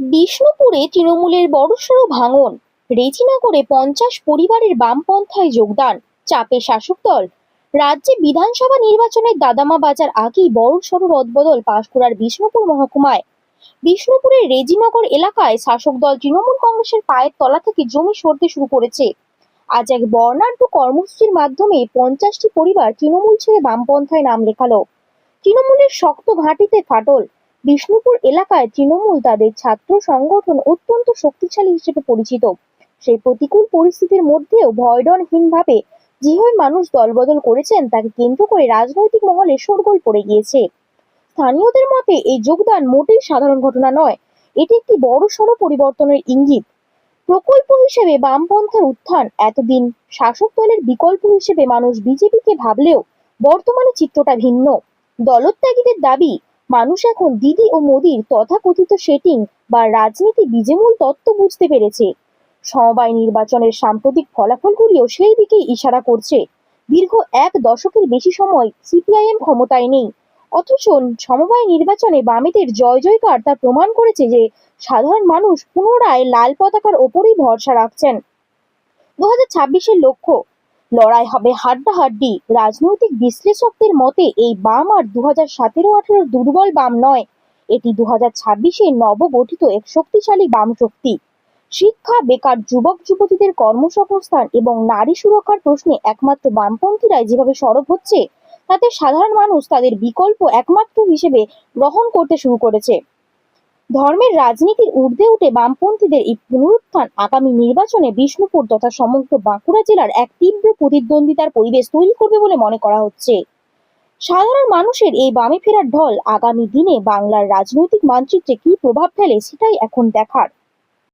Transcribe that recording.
বিষ্ণুপুরে তৃণমূলের বড়সড় ভাঙন। রেজিনগরে পঞ্চাশ পরিবারের বামপন্থায় যোগদান, চাপে শাসক দল। রাজ্যে বিধানসভা নির্বাচনের দাদামা বাজার আগেই বড়সড় রদবদল পাঁশকুড়ার বিষ্ণুপুর মহকুমায়। বিষ্ণুপুরের রেজিনগর এলাকায় শাসক দল তৃণমূল কংগ্রেসের পায়ের তলা থেকে জমি সরতে শুরু করেছে। আজ এক বর্ণাঢ্য কর্মসূচির মাধ্যমে পঞ্চাশটি পরিবার তৃণমূল ছেড়ে বামপন্থায় নাম লেখালো। তৃণমূলের শক্ত ঘাঁটিতে ফাটল। বিষ্ণুপুর এলাকায় তৃণমূল তাদের ছাত্র সংগঠন অত্যন্ত শক্তিশালী হিসেবে পরিচিত। সেই প্রতিকূল পরিস্থিতির মধ্যেও ভয়ডরহীনভাবে যেভাবে মানুষ দলবদল করেছেন, তাকে কেন্দ্র করে রাজনৈতিক মহলে শোরগোল পড়ে গিয়েছে। স্থানীয়দের মতে, এই যোগদান মোটেই সাধারণ ঘটনা নয়, এটি একটি বড় বড়সড় পরিবর্তনের ইঙ্গিত। প্রকল্প হিসেবে বামপন্থার উত্থান এতদিন শাসক দলের বিকল্প হিসেবে মানুষ বিজেপিকে ভাবলেও বর্তমানে চিত্রটা ভিন্ন। দলত্যাগীদের দাবি মানুষ এখন দিদি ও মোদির তথাকথিত সেটিং বা রাজনীতি বীজমূল তত্ত্ব বুঝতে পেরেছে। সমবায় নির্বাচনের সাম্প্রতিক ফলাফলগুলিও সেই দিকেই ইশারা করছে। দীর্ঘ এক দশকের বেশি সময় সিপিআইএম ক্ষমতায় নেই। অথচ সমবায় নির্বাচনে বামেদের জয় জয়কার তা প্রমাণ করেছে যে সাধারণ মানুষ পুনরায় লাল পতাকার ওপরেই ভরসা রাখছেন। দু হাজার লক্ষ্য লড়াই হবে হাড্ডাহাড্ডি রাজনৈতিক বিশ্লেষকদের মতে, এই বাম আর দু হাজার সতেরো আঠেরোর দুর্বল বাম নয়। এটি দু হাজার ছাব্বিশে নবগঠিত এক শক্তিশালী বাম শক্তি শিক্ষা, বেকার যুবক, যুবতীদের কর্মসংস্থান এবং নারী সুরক্ষার প্রশ্নে একমাত্র বামপন্থীরাই যেভাবে সরব হচ্ছে, তাতে সাধারণ মানুষ তাদের বিকল্প একমাত্র হিসেবে গ্রহণ করতে শুরু করেছে। ধর্মের রাজনীতির ঊর্ধ্বে উঠে বামপন্থীদের এই পুনরুত্থান আগামী নির্বাচনে বিষ্ণুপুর তথা সমগ্র বাঁকুড়া জেলার এক তীব্র প্রতিদ্বন্দ্বিতার পরিবেশ তৈরি করবে বলে মনে করা হচ্ছে। সাধারণ মানুষের এই বামে ফেরার ঢল আগামী দিনে বাংলার রাজনৈতিক মানচিত্রে কি প্রভাব ফেলে সেটাই এখন দেখার।